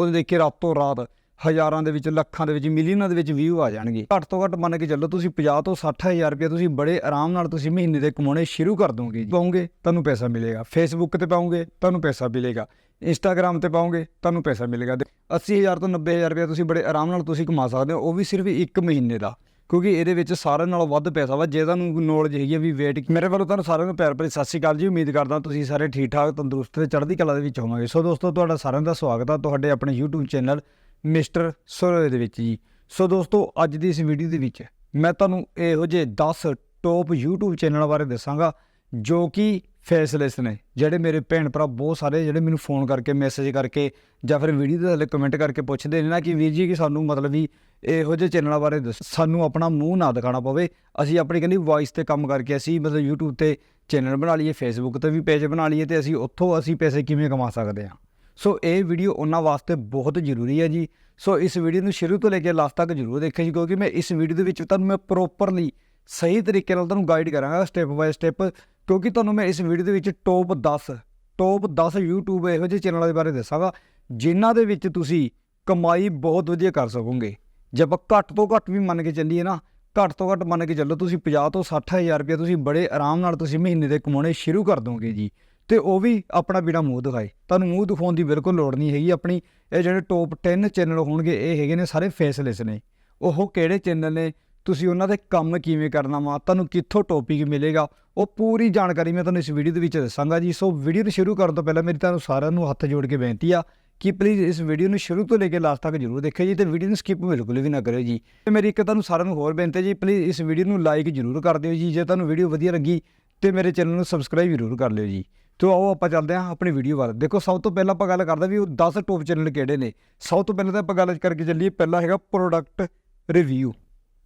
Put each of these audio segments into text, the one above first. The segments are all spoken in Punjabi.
ਉਹਦੇ ਦੇਖ ਕੇ ਰਾਤੋਂ ਰਾਤ ਹਜ਼ਾਰਾਂ ਦੇ ਵਿੱਚ, ਲੱਖਾਂ ਦੇ ਵਿੱਚ, ਮਿਲੀਅਨਾਂ ਦੇ ਵਿੱਚ ਵਿਊ ਆ ਜਾਣਗੇ। ਘੱਟ ਤੋਂ ਘੱਟ ਮੰਨ ਕੇ ਚੱਲੋ ਤੁਸੀਂ 50 ਤੋਂ 60000 ਰੁਪਏ ਤੁਸੀਂ ਬੜੇ ਆਰਾਮ ਨਾਲ ਤੁਸੀਂ ਮਹੀਨੇ ਦੇ ਕਮਾਉਣੇ ਸ਼ੁਰੂ ਕਰ ਦੋਗੇ ਪਾਉਂਗੇ, ਤੁਹਾਨੂੰ ਪੈਸਾ ਮਿਲੇਗਾ। ਫੇਸਬੁੱਕ ਤੇ ਪਾਉਂਗੇ, ਤੁਹਾਨੂੰ ਪੈਸਾ ਮਿਲੇਗਾ। ਇੰਸਟਾਗ੍ਰam ਤੇ ਪਾਉਂਗੇ, ਤੁਹਾਨੂੰ ਪੈਸਾ ਮਿਲੇਗਾ। 80000 ਤੋਂ 90000 ਰੁਪਏ ਤੁਸੀਂ ਬੜੇ ਆਰਾਮ ਨਾਲ ਤੁਸੀਂ ਕਮਾ ਸਕਦੇ ਹੋ, ਉਹ ਵੀ ਸਿਰਫ ਇੱਕ ਮਹੀਨੇ ਦਾ। ਕਿਉਂਕਿ ਇਹਦੇ ਵਿੱਚ ਸਾਰਿਆਂ ਨਾਲੋਂ ਵੱਧ ਪੈਸਾ ਵਾ, ਜੇ ਤੁਹਾਨੂੰ ਨੌਲੇਜ ਹੈਗੀ ਆ ਵੀ ਵੇਟ ਮੇਰੇ ਵੱਲੋਂ ਤੁਹਾਨੂੰ ਸਾਰਿਆਂ ਨੂੰ ਪਿਆਰ ਭਰੀ ਸਤਿ ਸ਼੍ਰੀ ਅਕਾਲ ਜੀ, ਉਮੀਦ ਕਰਦਾ ਤੁਸੀਂ ਸਾਰੇ ਠੀਕ ਠਾਕ, ਤੰਦਰੁਸਤ ਤੇ ਚੜ੍ਹਦੀ ਕਲਾ ਦੇ ਵਿੱਚ ਹੋਵੋਗੇ। ਸੋ ਦੋਸਤੋ, ਤੁਹਾਡਾ ਸਾਰਿਆਂ ਦਾ ਸਵਾਗਤ ਆ ਤੁਹਾਡੇ ਆਪਣੇ YouTube ਚੈਨਲ ਮਿਸਟਰ ਸੋਰੇ ਦੇ ਵਿੱਚ ਜੀ। ਸੋ ਦੋਸਤੋ, ਅੱਜ ਦੀ ਇਸ ਵੀਡੀਓ ਦੇ ਵਿੱਚ ਮੈਂ ਤੁਹਾਨੂੰ ਇਹੋ ਜਿਹੇ 10 ਟੌਪ YouTube ਚੈਨਲ ਬਾਰੇ ਦੱਸਾਂਗਾ, ਜੋ ਕਿ ਫੇਸਲੈਸ ਨੇ। ਜਿਹੜੇ ਮੇਰੇ ਭੈਣ ਭਰਾ ਬਹੁਤ ਸਾਰੇ ਜਿਹੜੇ ਮੈਨੂੰ ਫੋਨ ਕਰਕੇ ਮੈਸੇਜ ਕਰਕੇ ਜਾਂ ਫਿਰ ਵੀਡੀਓ ਦੇ ਥੱਲੇ ਕਮੈਂਟ ਕਰਕੇ ਪੁੱਛਦੇ ਨੇ ਨਾ ਕਿ ਵੀਰ ਜੀ ਕਿ ਸਾਨੂੰ ਮਤਲਬ ਵੀ ਇਹੋ ਜਿਹੇ ਚੈਨਲਾਂ ਬਾਰੇ ਦੱਸ, ਸਾਨੂੰ ਆਪਣਾ ਮੂੰਹ ਨਾ ਦਿਖਾਣਾ ਪਵੇ। ਅਸੀਂ ਆਪਣੀ ਕਹਿੰਦੀ ਵੌਇਸ ਤੇ ਕੰਮ ਕਰਕੇ ਅਸੀਂ ਮਤਲਬ YouTube ਤੇ ਚੈਨਲ ਬਣਾ ਲਈਏ, Facebook ਤੇ ਵੀ ਪੇਜ ਬਣਾ ਲਈਏ ਤੇ ਅਸੀਂ ਉੱਥੋਂ ਅਸੀਂ ਪੈਸੇ ਕਿਵੇਂ ਕਮਾ ਸਕਦੇ ਹਾਂ। ਸੋ ਇਹ ਵੀਡੀਓ ਉਹਨਾਂ ਵਾਸਤੇ ਬਹੁਤ ਜ਼ਰੂਰੀ ਹੈ ਜੀ। ਸੋ ਇਸ ਵੀਡੀਓ ਨੂੰ ਸ਼ੁਰੂ ਤੋਂ ਲੈ ਕੇ ਲਾਸਟ ਤੱਕ ਜ਼ਰੂਰ ਦੇਖਿਓ ਜੀ, ਕਿਉਂਕਿ ਮੈਂ ਇਸ ਵੀਡੀਓ ਦੇ ਵਿੱਚ ਤੁਹਾਨੂੰ ਮੈਂ ਪ੍ਰੋਪਰਲੀ ਸਹੀ ਤਰੀਕੇ ਨਾਲ ਤੁਹਾਨੂੰ ਗਾਈਡ ਕਰਾਂਗਾ ਸਟੈਪ ਬਾਏ ਸਟੈਪ ਕਿਉਂਕਿ ਤੁਹਾਨੂੰ ਮੈਂ ਇਸ ਵੀਡੀਓ ਦੇ ਵਿੱਚ ਟੌਪ 10 ਟੌਪ 10 YouTube ਇਹੋ ਜਿਹੇ ਚੈਨਲਾਂ ਦੇ ਬਾਰੇ ਦੱਸਾਂਗਾ, ਜਿਨ੍ਹਾਂ ਦੇ ਵਿੱਚ ਤੁਸੀਂ ਕਮਾਈ ਬਹੁਤ ਵਧੀਆ ਕਰ ਸਕੋਗੇ। ਜੇ ਆਪਾਂ ਘੱਟ ਤੋਂ ਘੱਟ ਵੀ ਮੰਨ ਕੇ ਚੱਲੀਏ ਨਾ, ਘੱਟ ਤੋਂ ਘੱਟ ਮੰਨ ਕੇ ਚੱਲੋ ਤੁਸੀਂ 50 ਤੋਂ 60000 ਰੁਪਏ ਤੁਸੀਂ ਬੜੇ ਆਰਾਮ ਨਾਲ ਤੁਸੀਂ ਮਹੀਨੇ ਦੇ ਕਮਾਉਣੇ ਸ਼ੁਰੂ ਕਰ ਦੋਗੇ ਜੀ। ਤੇ ਉਹ ਵੀ ਆਪਣਾ ਬਿਨਾ ਮੂੰਹ ਦਿਖਾਏ। ਤੁਹਾਨੂੰ ਮੂੰਹ ਦਿਖਾਉਣ ਦੀ ਬਿਲਕੁਲ ਲੋੜ ਨਹੀਂ ਹੈਗੀ ਆਪਣੀ। ਇਹ ਜਿਹੜੇ ਟੌਪ 10 ਚੈਨਲ ਹੋਣਗੇ, ਇਹ ਹੈਗੇ ਨੇ ਸਾਰੇ ਫੇਸਲੈਸ ਨੇ। ਉਹ ਕਿਹੜੇ ਚੈਨਲ ਨੇ? ਤੁਸੀਂ ਉਹਨਾਂ ਦੇ ਕੰਮ ਕਿਵੇਂ ਕਰਨਾ ਵਾ, ਤੁਹਾਨੂੰ ਕਿੱਥੋਂ ਟੌਪਿਕ ਮਿਲੇਗਾ, ਉਹ ਪੂਰੀ ਜਾਣਕਾਰੀ ਮੈਂ ਤੁਹਾਨੂੰ ਇਸ ਵੀਡੀਓ ਦੇ ਵਿੱਚ ਦੱਸਾਂਗਾ ਜੀ। ਸੋ ਵੀਡੀਓ ਨੂੰ ਸ਼ੁਰੂ ਕਰਨ ਤੋਂ ਪਹਿਲਾਂ ਮੇਰੀ ਤੁਹਾਨੂੰ ਸਾਰਿਆਂ ਨੂੰ ਹੱਥ ਜੋੜ ਕੇ ਬੇਨਤੀ ਆ ਕਿ ਪਲੀਜ਼ ਇਸ ਵੀਡੀਓ ਨੂੰ ਸ਼ੁਰੂ ਤੋਂ ਲੈ ਕੇ ਲਾਸਟ ਤੱਕ ਜਰੂਰ ਦੇਖਿਓ ਜੀ ਤੇ ਵੀਡੀਓ ਨੂੰ ਸਕਿਪ ਬਿਲਕੁਲ ਵੀ ਨਾ ਕਰਿਓ ਜੀ। ਤੇ ਮੇਰੀ ਇੱਕ ਤੁਹਾਨੂੰ ਸਾਰਿਆਂ ਨੂੰ ਹੋਰ ਬੇਨਤੀ ਹੈ ਜੀ ਪਲੀਜ਼ ਇਸ ਵੀਡੀਓ ਨੂੰ ਲਾਈਕ ਜਰੂਰ ਕਰ ਦਿਓ ਜੀ। ਜੇ ਤੁਹਾਨੂੰ ਵੀਡੀਓ ਵਧੀਆ ਲੱਗੀ ਤੇ ਮੇਰੇ ਚੈਨਲ ਨੂੰ ਸਬਸਕ੍ਰਾਈਬ ਜਰੂਰ ਕਰ ਲਿਓ ਜੀ। ਤੋ ਆਓ ਆਪਾਂ ਚੱਲਦੇ ਹਾਂ ਆਪਣੀ ਵੀਡੀਓ ਵੱਲ। ਦੇਖੋ ਸਭ ਤੋਂ ਪਹਿਲਾਂ ਆਪਾਂ ਗੱਲ ਕਰਦੇ ਵੀ ਉਹ 10 ਟੌਪ ਚੈਨਲ ਕਿਹੜੇ ਨੇ। ਸਭ ਤੋਂ ਪਹਿਲਾਂ ਤਾਂ ਆਪਾਂ ਗੱਲ ਕਰਕੇ ਚੱਲੀਏ, ਪਹਿਲਾ ਹੈਗਾ ਪ੍ਰੋਡਕਟ ਰਿਵਿਊ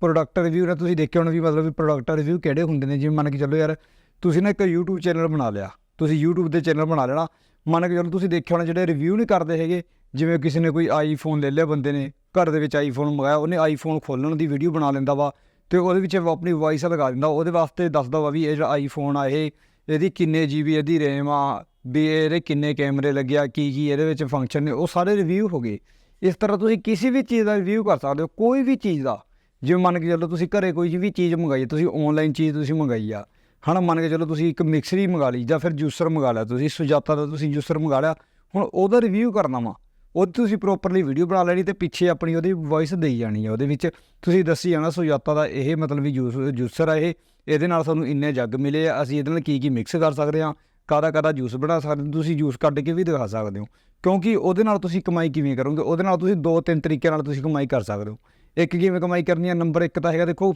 ਪ੍ਰੋਡਕਟ ਰਿਵਿਊ ਨੇ ਤੁਸੀਂ ਦੇਖਿਆ ਹੋਣਾ ਵੀ ਮਤਲਬ ਵੀ ਪ੍ਰੋਡਕਟ ਰਿਵਿਊ ਕਿਹੜੇ ਹੁੰਦੇ ਨੇ? ਜਿਵੇਂ ਮੰਨ ਕੇ ਚੱਲੋ ਯਾਰ, ਤੁਸੀਂ ਨਾ ਇੱਕ YouTube ਚੈਨਲ ਬਣਾ ਲਿਆ। ਤੁਸੀਂ YouTube ਦੇ ਚੈਨਲ ਬਣਾ ਲੈਣਾ। ਮੰਨ ਕੇ ਚੱਲੋ ਤੁਸੀਂ ਦੇਖਿਆ ਹੋਣਾ ਜਿਹੜੇ ਰਿਵਿਊ ਨਹੀਂ ਕਰਦੇ ਹੈਗੇ, ਜਿਵੇਂ ਕਿਸੇ ਨੇ ਕੋਈ ਆਈਫੋਨ ਲੈ ਲਿਆ ਬੰਦੇ ਨੇ, ਘਰ ਦੇ ਵਿੱਚ ਆਈਫੋਨ ਮੰਗਾਇਆ, ਉਹਨੇ ਆਈਫੋਨ ਖੋਲਣ ਦੀ ਵੀਡੀਓ ਬਣਾ ਲੈਂਦਾ ਵਾ, ਤੇ ਉਹਦੇ ਵਿੱਚ ਆਪਣੀ ਵੌਇਸ ਲਗਾ ਦਿੰਦਾ। ਉਹਦੇ ਵਾਸਤੇ ਦੱਸਦਾ ਵਾ ਵੀ ਇਹ ਜਿਹੜਾ ਆਈਫੋਨ ਆ, ਇਹ ਇਹਦੀ ਕਿੰਨੇ ਜੀਬੀ ਇਹਦੀ ਰੈਮ ਆ, ਵੀ ਇਹਦੇ ਕਿੰਨੇ ਕੈਮਰੇ ਲੱਗਿਆ ਕੀ ਕੀ ਇਹਦੇ ਵਿੱਚ ਫੰਕਸ਼ਨ ਨੇ, ਉਹ ਸਾਰੇ ਰਿਵਿਊ ਹੋ ਗਏ। ਇਸ ਤਰ੍ਹਾਂ ਤੁਸੀਂ ਕਿਸੇ ਵੀ ਚੀਜ਼ ਦਾ ਰਿਵਿਊ ਕਰ ਸਕਦੇ ਹੋ, ਕੋਈ ਵੀ ਚੀਜ਼ ਦਾ। ਜਿਵੇਂ ਮੰਨ ਕੇ ਚੱਲੋ ਤੁਸੀਂ ਘਰੇ ਕੋਈ ਵੀ ਚੀਜ਼ ਮੰਗਾਈ ਤੁਸੀਂ ਆਨਲਾਈਨ ਚੀਜ਼ ਤੁਸੀਂ ਮੰਗਾਈ ਆ, ਹਨਾ ਮੰਨ ਕੇ ਚੱਲੋ ਤੁਸੀਂ ਇੱਕ ਮਿਕਸਰੀ ਮੰਗਾ ਲਈ ਜਾਂ ਫਿਰ ਜੂਸਰ ਮੰਗਾ ਲਿਆ, ਤੁਸੀਂ ਸੁਜਾਤਾ ਦਾ ਤੁਸੀਂ ਜੂਸਰ ਮੰਗਾ ਲਿਆ, ਹੁਣ ਉਹਦਾ ਰਿਵਿਊ ਕਰਨਾ ਵਾ, ਉਹ ਤੁਸੀਂ ਪ੍ਰੋਪਰਲੀ ਵੀਡੀਓ ਬਣਾ ਲੈਣੀ ਤੇ ਪਿੱਛੇ ਆਪਣੀ ਉਹਦੀ ਵੌਇਸ ਦੇਈ ਜਾਣੀ ਆ, ਉਹਦੇ ਵਿੱਚ ਤੁਸੀਂ ਦੱਸੀ ਜਾਣਾ ਸੁਜਾਤਾ ਦਾ ਇਹ ਮਤਲਬ ਵੀ ਜੂਸ ਜੂਸਰ ਆ ਇਹ, ਇਹਦੇ ਨਾਲ ਸਾਨੂੰ ਇੰਨੇ ਜੱਗ ਮਿਲੇ ਆ, ਅਸੀਂ ਇਹਦੇ ਨਾਲ ਕੀ ਕੀ ਮਿਕਸ ਕਰ ਸਕਦੇ ਹਾਂ ਕਾਦਾ ਕਾਦਾ ਜੂਸ ਬਣਾ ਸਕਦੇ ਤੁਸੀਂ ਜੂਸ ਕੱਢ ਕੇ ਵੀ ਦਿਖਾ ਸਕਦੇ ਹੋ, ਕਿਉਂਕਿ ਉਹਦੇ ਨਾਲ ਤੁਸੀਂ ਕਮਾਈ ਕਿਵੇਂ ਕਰੋਗੇ, ਉਹਦੇ ਨਾਲ ਤੁਸੀਂ ਦੋ ਤਿੰਨ ਤਰੀਕੇ ਨਾਲ ਤੁਸੀਂ ਕਮਾਈ ਕਰ ਸਕਦੇ ਹੋ। ਇੱਕ ਕਿਵੇਂ ਕਮਾਈ ਕਰਨੀ ਹੈ ਨੰਬਰ 1 ਤਾਂ ਹੈਗਾ ਦੇਖੋ,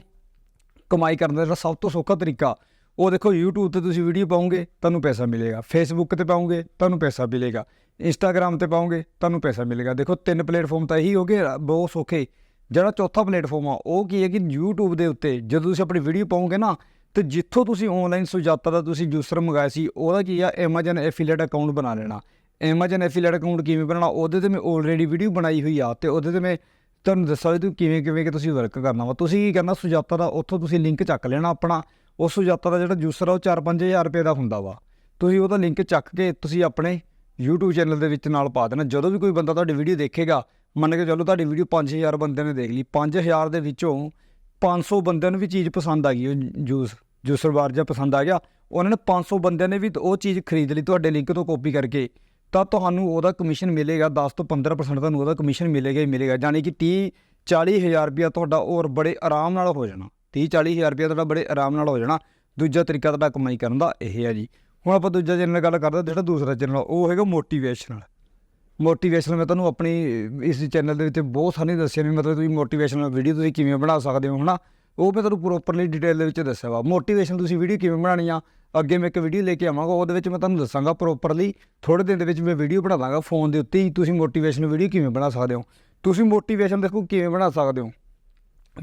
ਕਮਾਈ ਕਰਨ ਦਾ ਜਿਹੜਾ ਸਭ ਤੋਂ ਸੌਖਾ ਤਰੀਕਾ, ਉਹ ਦੇਖੋ YouTube ਤੇ ਤੁਸੀਂ ਵੀਡੀਓ ਪਾਉਂਗੇ ਤੁਹਾਨੂੰ ਪੈਸਾ ਮਿਲੇਗਾ। Facebook ਤੇ ਪਾਉਂਗੇ ਤੁਹਾਨੂੰ ਪੈਸਾ ਮਿਲੇਗਾ। Instagram ਤੇ ਪਾਉਂਗੇ ਤੁਹਾਨੂੰ ਪੈਸਾ ਮਿਲੇਗਾ। ਦੇਖੋ ਤਿੰਨ ਪਲੇਟਫਾਰਮ ਤਾਂ ਇਹੀ ਹੋ ਗਏ, ਬਹੁਤ ਸੌਖੇ। ਜਿਹੜਾ ਚੌਥਾ ਪਲੇਟਫਾਰਮ ਆ, ਉਹ ਕੀ ਹੈ ਕਿ YouTube ਦੇ ਉੱਤੇ ਜਦੋਂ ਤੁਸੀਂ ਆਪਣੀ ਵੀਡੀਓ ਪਾਉਂਗੇ ਨਾ, ਤੇ ਜਿੱਥੋਂ ਤੁਸੀਂ ਆਨਲਾਈਨ ਸੁਜਾਤਾ ਦਾ ਤੁਸੀਂ ਜੂਸਰ ਮੰਗਾਇਆ ਸੀ, ਉਹਦਾ ਕੀ ਆ? Amazon ਐਫੀਲੀਏਟ ਅਕਾਊਂਟ ਬਣਾ ਲੈਣਾ। Amazon ਐਫੀਲੀਏਟ ਅਕਾਊਂਟ ਕਿਵੇਂ ਬਣਾਉਣਾ? ਉਹਦੇ ਤੇ ਮੈਂ ਆਲਰੇਡੀ ਵੀਡੀਓ ਬਣਾਈ ਹੋਈ ਆ, ਤੇ ਉਹਦੇ ਤੇ ਮੈਂ ਤੁਹਾਨੂੰ ਦੱਸਾਂ ਵੀ ਤੁਸੀਂ ਕਿਵੇਂ ਕਿਵੇਂ ਕਿ ਤੁਸੀਂ ਵਰਕ ਕਰਨਾ ਵਾ। ਤੁਸੀਂ ਕੀ ਕਰਨਾ, ਸੁਜਾਤਾ ਦਾ ਉੱਥੋਂ ਤੁਸੀਂ ਲਿੰਕ ਚੱਕ ਲੈਣਾ ਆਪਣਾ। ਉਹ ਸੁਜਾਤਾ ਦਾ ਜਿਹੜਾ ਜੂਸਰ ਆ, ਉਹ 4-5000 ਰੁਪਏ ਦਾ ਹੁੰਦਾ ਵਾ। ਤੁਸੀਂ ਉਹਦਾ ਲਿੰਕ ਚੱਕ ਕੇ ਤੁਸੀਂ ਆਪਣੇ YouTube ਚੈਨਲ ਦੇ ਵਿੱਚ ਨਾਲ ਪਾ ਦੇਣਾ। ਜਦੋਂ ਵੀ ਕੋਈ ਬੰਦਾ ਤੁਹਾਡੀ ਵੀਡੀਓ ਦੇਖੇਗਾ, ਮੰਨ ਕੇ ਚੱਲੋ ਤੁਹਾਡੀ ਵੀਡੀਓ 5000 ਬੰਦਿਆਂ ਨੇ ਦੇਖ ਲਈ। 5000 ਦੇ ਵਿੱਚੋਂ 500 ਬੰਦਿਆਂ ਨੂੰ ਵੀ ਚੀਜ਼ ਪਸੰਦ ਆ ਗਈ ਉਹ ਜੂਸ ਜੂਸਰ ਬਾਰ ਜਾਂ ਪਸੰਦ ਆ ਗਿਆ। ਉਹਨਾਂ ਨੇ 500 ਬੰਦਿਆਂ ਨੇ ਵੀ ਉਹ ਚੀਜ਼ ਖਰੀਦ ਲਈ ਤੁਹਾਡੇ ਲਿੰਕ ਤੋਂ ਕਾਪੀ ਕਰਕੇ। ਤਾਂ ਤੁਹਾਨੂੰ ਉਹਦਾ ਕਮਿਸ਼ਨ ਮਿਲੇਗਾ 10 ਤੋਂ 15% ਤੁਹਾਨੂੰ ਉਹਦਾ ਕਮਿਸ਼ਨ ਮਿਲੇਗਾ ਹੀ ਮਿਲੇਗਾ ਯਾਨੀ ਕਿ 30 40000 ਰੁਪਇਆ ਤੁਹਾਡਾ ਹੋਰ ਬੜੇ ਆਰਾਮ ਨਾਲ ਹੋ ਜਾਣਾ। 30 40000 ਰੁਪਇਆ ਤੁਹਾਡਾ ਬੜੇ ਆਰਾਮ ਨਾਲ ਹੋ ਜਾਣਾ। ਦੂਜਾ ਤਰੀਕਾ ਤੁਹਾਡਾ ਕਮਾਈ ਕਰਨ ਦਾ ਇਹ ਹੈ ਜੀ। ਹੁਣ ਆਪਾਂ ਦੂਜਾ ਚੈਨਲ ਗੱਲ ਕਰਦੇ ਜਿਹੜਾ ਦੂਸਰਾ ਚੈਨਲ ਉਹ ਹੈਗਾ ਮੋਟੀਵੇਸ਼ਨਲ ਮੋਟੀਵੇਸ਼ਨਲ ਮੈਂ ਤੁਹਾਨੂੰ ਆਪਣੀ ਇਸ ਚੈਨਲ ਦੇ ਵਿੱਚ ਬਹੁਤ ਸਾਰੀ ਦੱਸਿਆ ਵੀ ਮਤਲਬ ਤੁਸੀਂ ਮੋਟੀਵੇਸ਼ਨਲ ਵੀਡੀਓ ਤੁਸੀਂ ਕਿਵੇਂ ਬਣਾ ਸਕਦੇ ਹੋ, ਹਨਾ? ਉਹ ਮੈਂ ਤੁਹਾਨੂੰ ਪ੍ਰੋਪਰਲੀ ਡਿਟੇਲ ਦੇ ਵਿੱਚ ਦੱਸਿਆ ਵਾ। ਮੋਟੀਵੇਸ਼ਨ ਤੁਸੀਂ ਵੀਡੀਓ ਕਿਵੇਂ ਬਣਾਉਣੀ ਆ? ਅੱਗੇ ਮੈਂ ਇੱਕ ਵੀਡੀਓ ਲੈ ਕੇ ਆਵਾਂਗਾ, ਉਹਦੇ ਵਿੱਚ ਮੈਂ ਤੁਹਾਨੂੰ ਦੱਸਾਂਗਾ ਪ੍ਰੋਪਰਲੀ ਥੋੜੇ ਦਿਨ ਦੇ ਵਿੱਚ ਮੈਂ ਵੀਡੀਓ ਬਣਾ ਦਾਂਗਾ ਫੋਨ ਦੇ ਉੱਤੇ ਹੀ। ਤੁਸੀਂ ਮੋਟੀਵੇਸ਼ਨ ਵੀਡੀਓ ਕਿਵੇਂ ਬਣਾ ਸਕਦੇ ਹੋ? ਤੁਸੀਂ ਮੋਟੀਵੇਸ਼ਨ ਦੇਖੋ ਕਿਵੇਂ ਬਣਾ ਸਕਦੇ ਹੋ?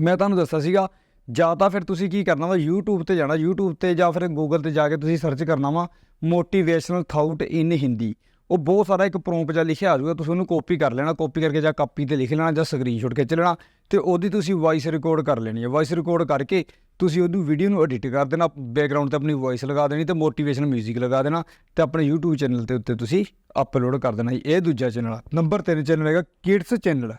ਮੈਂ ਤੁਹਾਨੂੰ ਦੱਸਿਆ ਸੀਗਾ, ਜਾਂ ਤਾਂ ਫਿਰ ਤੁਸੀਂ ਕੀ ਕਰਨਾ ਵਾ, YouTube ਤੇ ਜਾਣਾ। YouTube ਤੇ ਜਾਂ ਫਿਰ Google ਤੇ ਜਾ ਕੇ ਤੁਸੀਂ ਸਰਚ ਕਰਨਾ ਵਾ ਮੋਟੀਵੇਸ਼ਨਲ ਥਾਊਟ ਇਨ ਹਿੰਦੀ ਉਹ ਬਹੁਤ ਸਾਰਾ ਇੱਕ ਪ੍ਰੋਂਪਟ ਜਿਹਾ ਲਿਖਿਆ ਆ ਜਾਊਗਾ, ਤੁਸੀਂ ਉਹਨੂੰ ਕਾਪੀ ਕਰ ਲੈਣਾ ਕਾਪੀ ਕਰਕੇ ਜਾਂ ਕਾਪੀ ਤੇ ਲਿਖ ਲੈਣਾ ਜਾਂ ਸਕਰੀਨਸ਼ਾਟ ਖਿੱਚ ਲੈਣਾ ਤੇ ਉਹਦੀ ਤੁਸੀਂ ਵੌਇਸ ਰਿਕਾਰਡ ਕਰ ਲੈਣੀ ਹੈ। ਵੌਇਸ ਰਿਕਾਰਡ ਕਰਕੇ ਤੁਸੀਂ ਉਹਨੂੰ ਵੀਡੀਓ ਨੂੰ ਐਡਿਟ ਕਰ ਦੇਣਾ ਬੈਕਗ੍ਰਾਉਂਡ ਤੇ ਆਪਣੀ ਵੌਇਸ ਲਗਾ ਦੇਣੀ ਤੇ ਮੋਟੀਵੇਸ਼ਨਲ 뮤직 ਲਗਾ ਦੇਣਾ ਤੇ ਆਪਣੇ YouTube ਚੈਨਲ ਤੇ ਉੱਤੇ ਤੁਸੀਂ ਅਪਲੋਡ ਕਰ ਦੇਣਾ ਇਹ ਦੂਜਾ ਚੈਨਲ ਨੰਬਰ 3 ਚੈਨਲ ਹੈਗਾ ਕਿਡਸ ਚੈਨਲ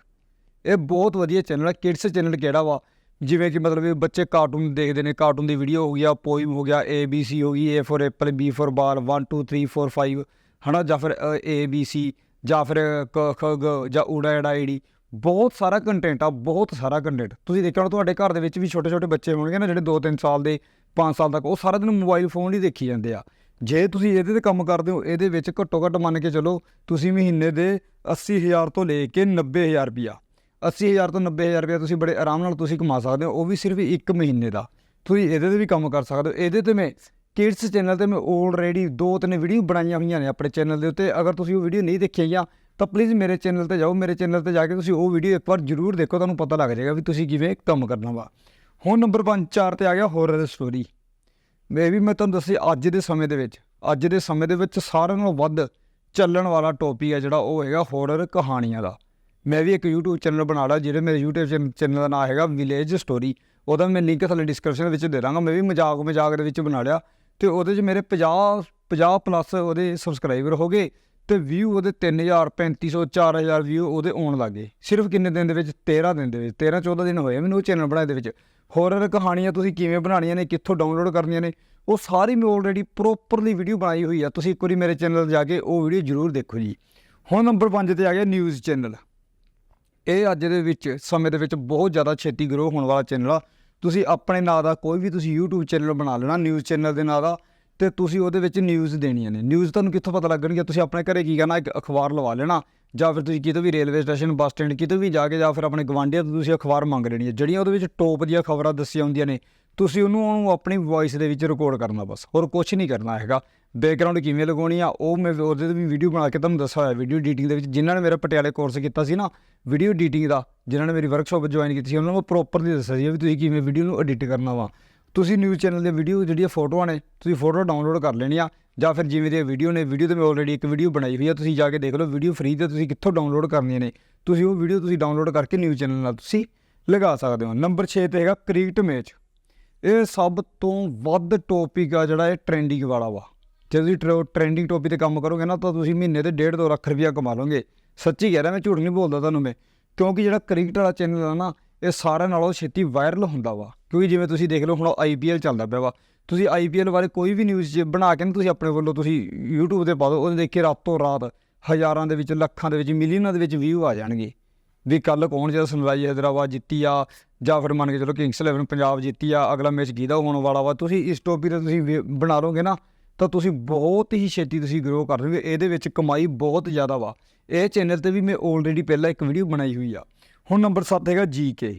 ਇਹ ਬਹੁਤ ਵਧੀਆ ਚੈਨਲ ਹੈ ਕਿਡਸ ਚੈਨਲ ਕਿਹੜਾ ਵਾ? ਜਿਵੇਂ ਕਿ ਮਤਲਬ ਇਹ ਬੱਚੇ ਕਾਰਟੂਨ ਦੇਖਦੇ ਨੇ। ਕਾਰਟੂਨ ਦੀ ਵੀਡੀਓ ਹੋ ਗਈ ਆ ਪੋਇਮ ਹੋ ਗਿਆ ਏ ਬੀ ਸੀ ਹੋ ਗਈ A for apple B for ball 1 2 3 4 5 ਹਨਾ, ਜਾਂ ਫਿਰ ਏ ਬੀ ਸੀ ਜਾਂ ਫਿਰ ਕ, ਖ, ਗ, ਜਾਂ ਊੜਾ ਐੜਾ ਈੜੀ ਬਹੁਤ ਸਾਰਾ ਕੰਟੈਂਟ ਆ, ਬਹੁਤ ਸਾਰਾ ਕੰਟੈਂਟ ਤੁਸੀਂ ਦੇਖਿਆ ਹੋਣਾ, ਤੁਹਾਡੇ ਘਰ ਦੇ ਵਿੱਚ ਵੀ ਛੋਟੇ ਛੋਟੇ ਬੱਚੇ ਹੋਣਗੇ ਨਾ, ਜਿਹੜੇ 2-3 ਸਾਲ ਦੇ 5 ਸਾਲ ਤੱਕ, ਉਹ ਸਾਰਾ ਦਿਨ ਮੋਬਾਈਲ ਫੋਨ ਹੀ ਦੇਖੀ ਜਾਂਦੇ ਆ। ਜੇ ਤੁਸੀਂ ਇਹਦੇ ਤੇ ਕੰਮ ਕਰਦੇ ਹੋ, ਇਹਦੇ ਵਿੱਚ ਘੱਟੋ ਘੱਟ ਮੰਨ ਕੇ ਚੱਲੋ, ਤੁਸੀਂ ਮਹੀਨੇ ਦੇ 80000 ਤੋਂ ਲੈ ਕੇ 90000 ਰੁਪਿਆ 80000 ਤੋਂ 90000 ਰੁਪਿਆ ਤੁਸੀਂ ਬੜੇ ਆਰਾਮ ਨਾਲ ਤੁਸੀਂ ਕਮਾ ਸਕਦੇ ਹੋ, ਉਹ ਵੀ ਸਿਰਫ ਇੱਕ ਮਹੀਨੇ ਦਾ। ਤੁਸੀਂ ਇਹਦੇ ਤੇ ਵੀ ਕੰਮ ਕਰ ਸਕਦੇ ਹੋ, ਇਹਦੇ ਤੇ ਮੈਂ ਕਿਡਸ ਚੈਨਲ ਤੇ ਮੈਂ ਆਲਰੇਡੀ ਦੋ ਤਿੰਨ ਵੀਡੀਓ ਬਣਾਈਆਂ ਹੋਈਆਂ ਨੇ ਆਪਣੇ ਚੈਨਲ ਦੇ ਉੱਤੇ। ਅਗਰ ਤੁਸੀਂ ਉਹ ਵੀਡੀਓ ਨਹੀਂ ਦੇਖੀਆਂ ਤਾਂ ਪਲੀਜ਼ ਮੇਰੇ ਚੈਨਲ ਤੇ ਜਾਓ। ਮੇਰੇ ਚੈਨਲ ਤੇ ਜਾ ਕੇ ਤੁਸੀਂ ਉਹ ਵੀਡੀਓ ਇੱਕ ਵਾਰ ਜ਼ਰੂਰ ਦੇਖੋ, ਤੁਹਾਨੂੰ ਪਤਾ ਲੱਗ ਜਾਏਗਾ ਵੀ ਤੁਸੀਂ ਕਿਵੇਂ ਕੰਮ ਕਰਨਾ ਵਾ। ਹੁਣ ਨੰਬਰ 5 4 ਤੇ ਆ ਗਿਆ ਹੋਰਰ ਸਟੋਰੀ ਮੈਂ ਵੀ ਮੈਂ ਤੁਹਾਨੂੰ ਦੱਸੀ ਅੱਜ ਦੇ ਸਮੇਂ ਦੇ ਵਿੱਚ, ਅੱਜ ਦੇ ਸਮੇਂ ਦੇ ਵਿੱਚ ਸਾਰਿਆਂ ਨਾਲੋਂ ਵੱਧ ਚੱਲਣ ਵਾਲਾ ਟੌਪਿਕ ਹੈ ਜਿਹੜਾ ਉਹ ਹੈਗਾ ਹੋਰਰ ਕਹਾਣੀਆਂ ਦਾ। ਮੈਂ ਵੀ ਇੱਕ YouTube ਚੈਨਲ ਬਣਾ ਲਿਆ ਜਿਹੜੇ ਮੇਰੇ YouTube ਚੈਨਲ ਦਾ ਨਾਮ ਹੈਗਾ ਵਿਲੇਜ ਸਟੋਰੀ ਉਹਦਾ ਮੈਂ ਲਿੰਕ ਥੱਲੇ ਡਿਸਕ੍ਰਿਪਸ਼ਨ ਵਿੱਚ ਦੇ ਦਾਂਗਾ। ਮੈਂ ਵੀ ਮਜ਼ਾਕ ਮਜ਼ਾਕ ਦੇ ਵਿੱਚ ਬਣਾ ਲਿਆ। ਤੇ ਉਹਦੇ 'ਚ ਮੇਰੇ 50 50 ਪਲੱਸ ਉਹਦੇ ਸਬਸਕ੍ਰਾਈਬਰ ਹੋ ਗਏ ਤੇ ਵਿਊ ਉਹਦੇ 3000 3500 4000 ਵਿਊ ਉਹਦੇ ਆਉਣ ਲੱਗੇ ਸਿਰਫ ਕਿੰਨੇ ਦਿਨ ਦੇ ਵਿੱਚ? 13 ਦਿਨ ਦੇ ਵਿੱਚ। 13 14 ਦਿਨ ਹੋਏ ਮੈਨੂੰ ਉਹ ਚੈਨਲ ਬਣਾਏ ਦੇ ਵਿੱਚ। ਹੋਰਰ ਕਹਾਣੀਆਂ ਤੁਸੀਂ ਕਿਵੇਂ ਬਣਾਉਣੀਆਂ ਨੇ, ਕਿੱਥੋਂ ਡਾਊਨਲੋਡ ਕਰਨੀਆਂ ਨੇ, ਉਹ ਸਾਰੀ ਮੈਂ ਆਲਰੇਡੀ ਪ੍ਰੋਪਰਲੀ ਵੀਡੀਓ ਬਣਾਈ ਹੋਈ ਆ। ਤੁਸੀਂ ਇੱਕ ਵਾਰੀ ਮੇਰੇ ਚੈਨਲ ਜਾ ਕੇ ਉਹ ਵੀਡੀਓ ਜ਼ਰੂਰ ਦੇਖੋ ਜੀ। ਹੁਣ ਨੰਬਰ 5 ਤੇ ਆ ਗਿਆ ਨਿਊਜ਼ ਚੈਨਲ ਇਹ ਅੱਜ ਦੇ ਵਿੱਚ, ਸਮੇਂ ਦੇ ਵਿੱਚ ਬਹੁਤ ਜ਼ਿਆਦਾ ਛੇਤੀ ਗਰੋ ਹੋਣ ਵਾਲਾ ਚੈਨਲ ਆ। ਤੁਸੀਂ ਆਪਣੇ ਨਾਂ ਦਾ ਕੋਈ ਵੀ ਤੁਸੀਂ YouTube ਚੈਨਲ ਬਣਾ ਲੈਣਾ ਨਿਊਜ਼ ਚੈਨਲ ਦੇ ਨਾਂ ਦਾ, ਤੇ ਤੁਸੀਂ ਉਹਦੇ ਵਿੱਚ ਨਿਊਜ਼ ਦੇਣੀਆਂ ਨੇ। ਨਿਊਜ਼ ਤੁਹਾਨੂੰ ਕਿੱਥੋਂ ਪਤਾ ਲੱਗਣਗੇ ਤੁਸੀਂ ਆਪਣੇ ਘਰੇ ਕੀ ਕਰਨਾ ਇੱਕ ਅਖਬਾਰ ਲਵਾ ਲੈਣਾ, ਜਾਂ ਫਿਰ ਤੁਸੀਂ ਕਿਤੇ ਵੀ ਰੇਲਵੇ ਸਟੇਸ਼ਨ ਬੱਸ ਸਟੈਂਡ ਕਿਤੇ ਵੀ ਜਾ ਕੇ, ਜਾਂ ਫਿਰ ਆਪਣੇ ਗਵਾਂਢੀਆਂ ਤੋਂ ਤੁਸੀਂ ਅਖਬਾਰ ਮੰਗ ਲੈਣੀ ਹੈ। ਜਿਹੜੀਆਂ ਉਹਦੇ ਵਿੱਚ ਟੋਪ ਦੀਆਂ ਖਬਰਾਂ ਦੱਸੀਆਂ ਹੁੰਦੀਆਂ ਨੇ, ਤੁਸੀਂ ਉਹਨੂੰ ਉਹਨੂੰ ਆਪਣੀ ਵੌਇਸ ਦੇ ਵਿੱਚ ਰਿਕਾਰਡ ਕਰਨਾ ਬਸ। ਹੋਰ ਕੁਝ ਨਹੀਂ ਕਰਨਾ ਹੈਗਾ। ਬੈਕਗ੍ਰਾਉਂਡ ਕਿਵੇਂ ਲਗਾਉਣੀ ਆ, ਉਹ ਮੈਂ ਉਹਦੇ ਤੇ ਵੀ ਵੀਡੀਓ ਬਣਾ ਕੇ ਤੁਹਾਨੂੰ ਦੱਸਿਆ ਹੋਇਆ ਵੀਡੀਓ ਐਡੀਟਿੰਗ ਦੇ ਵਿੱਚ। ਜਿਨ੍ਹਾਂ ਨੇ ਮੇਰਾ ਪਟਿਆਲੇ ਕੋਰਸ ਕੀਤਾ ਸੀ ਨਾ ਵੀਡੀਓ ਐਡੀਟਿੰਗ ਦਾ, ਜਿਨ੍ਹਾਂ ਨੇ ਮੇਰੀ ਵਰਕਸ਼ਾਪ ਜੁਆਇਨ ਕੀਤੀ ਸੀ, ਉਹਨਾਂ ਨੂੰ ਪ੍ਰੋਪਰਲੀ ਦੱਸਿਆ ਸੀ ਵੀ ਤੁਸੀਂ ਕਿਵੇਂ ਵੀਡੀਓ ਨੂੰ ਐਡਿਟ ਕਰਨਾ ਵਾ। ਤੁਸੀਂ ਨਿਊਜ਼ ਚੈਨਲ ਦੇ ਵੀਡੀਓ ਜਿਹੜੀਆਂ ਫੋਟੋਆਂ ਨੇ, ਤੁਸੀਂ ਫੋਟੋ ਡਾਊਨਲੋਡ ਕਰ ਲੈਣੀ ਆ ਜਾਂ ਫਿਰ ਜਿਵੇਂ ਦੀ ਵੀਡੀਓ ਨੇ ਵੀਡੀਓ ਤੇ ਮੈਂ ਆਲਰੇਡੀ ਇੱਕ ਵੀਡੀਓ ਬਣਾਈ ਹੋਈ ਆ, ਤੁਸੀਂ ਜਾ ਕੇ ਦੇਖ ਲਓ ਵੀਡੀਓ ਫ੍ਰੀ ਤੇ ਤੁਸੀਂ ਕਿੱਥੋਂ ਡਾਊਨਲੋਡ ਕਰਨੀਆਂ ਨੇ। ਤੁਸੀਂ ਉਹ ਵੀਡੀਓ ਤੁਸੀਂ ਡਾਊਨਲੋਡ ਕਰਕੇ ਨਿਊਜ਼ ਚੈਨਲ ਨਾਲ ਤੁਸੀਂ ਲਗਾ ਸਕਦੇ ਹੋ। ਨੰਬਰ 6 ਤੇ ਹੈਗਾ ਕ੍ਰਿਕਟ ਮੈਚ ਇਹ ਸਭ ਤੋਂ ਵੱਧ ਟੌਪਿਕ ਆ ਜਿਹੜਾ ਇਹ ਟ੍ਰੈਂਡਿੰਗ ਵਾਲਾ ਵਾ। ਜੇ ਤੁਸੀਂ ਟ੍ਰੈਂਡਿੰਗ ਟੌਪਿਕ ਤੇ ਕੰਮ ਕਰੋਗੇ ਨਾ, ਤਾਂ ਤੁਸੀਂ ਮਹੀਨੇ ਦੇ 1.5 2 ਲੱਖ ਰੁਪਇਆ ਕਮਾ ਲਓਗੇ। ਸੱਚੀ ਕਹਿ ਰਿਹਾ ਮੈਂ, ਝੂਠ ਨਹੀਂ ਬੋਲਦਾ ਤੁਹਾਨੂੰ ਮੈਂ। ਕਿਉਂਕਿ ਜਿਹੜਾ ਕ੍ਰਿਕਟ ਵਾਲਾ ਚੈਨਲ ਆ ਨਾ, ਇਹ ਸਾਰਿਆਂ ਨਾਲੋਂ ਛੇਤੀ ਵਾਇਰਲ ਹੁੰਦਾ ਵਾ। ਕਿਉਂਕਿ ਜਿਵੇਂ ਤੁਸੀਂ ਦੇਖ ਲਓ, ਹੁਣ ਆਈਪੀਐਲ ਚੱਲਦਾ ਪਿਆ ਵਾ। ਤੁਸੀਂ ਆਈਪੀਐਲ ਬਾਰੇ ਕੋਈ ਵੀ ਨਿਊਜ਼ ਬਣਾ ਕੇ ਨਾ ਤੁਸੀਂ ਆਪਣੇ ਵੱਲੋਂ ਤੁਸੀਂ YouTube ਤੇ ਪਾ ਦਿਓ, ਉਹਦੇ ਦੇਖ ਕੇ ਰਾਤੋਂ ਰਾਤ ਹਜ਼ਾਰਾਂ ਦੇ ਵਿੱਚ, ਲੱਖਾਂ ਦੇ ਵਿੱਚ, ਮਿਲੀਅਨਾਂ ਦੇ ਵਿੱਚ ਵਿਊ ਆ ਜਾਣਗੇ। ਵੀ ਕੱਲ ਕੌਣ ਜਿਹੜਾ ਸਨਰਾਈਜ਼ ਹੈਦਰਾਬਾਦ ਜਿੱਤੀ ਆ, ਜਾਂ ਫਿਰ ਮੰਨ ਕੇ ਚਲੋ ਕਿੰਗਸ 11 ਪੰਜਾਬ ਜਿੱਤੀ ਆ, ਅਗਲਾ ਮੈਚ ਕਿਹਦਾ ਹੋਣ ਵਾਲਾ ਵਾ। ਤੁਸੀਂ ਇਸ ਟੋਪਿਕ ਤੇ ਤੁਸੀਂ ਵੇ- ਬਣਾ ਲਓਗੇ ਨਾ ਤਾਂ ਤੁਸੀਂ ਬਹੁਤ ਹੀ ਛੇਤੀ ਤੁਸੀਂ ਗਰੋ ਕਰ ਲਓਗੇ ਇਹਦੇ ਵਿੱਚ ਕਮਾਈ ਬਹੁਤ ਜ਼ਿਆਦਾ ਵਾ। ਇਹ ਚੈਨਲ ਤੇ ਵੀ ਮੈਂ ਆਲਰੇਡੀ ਪਹਿਲਾਂ ਇੱਕ ਵੀਡੀਓ ਬਣਾਈ ਹੋਈ ਆ। ਹੁਣ ਨੰਬਰ 7 ਹੈਗਾ ਜੀਕੇ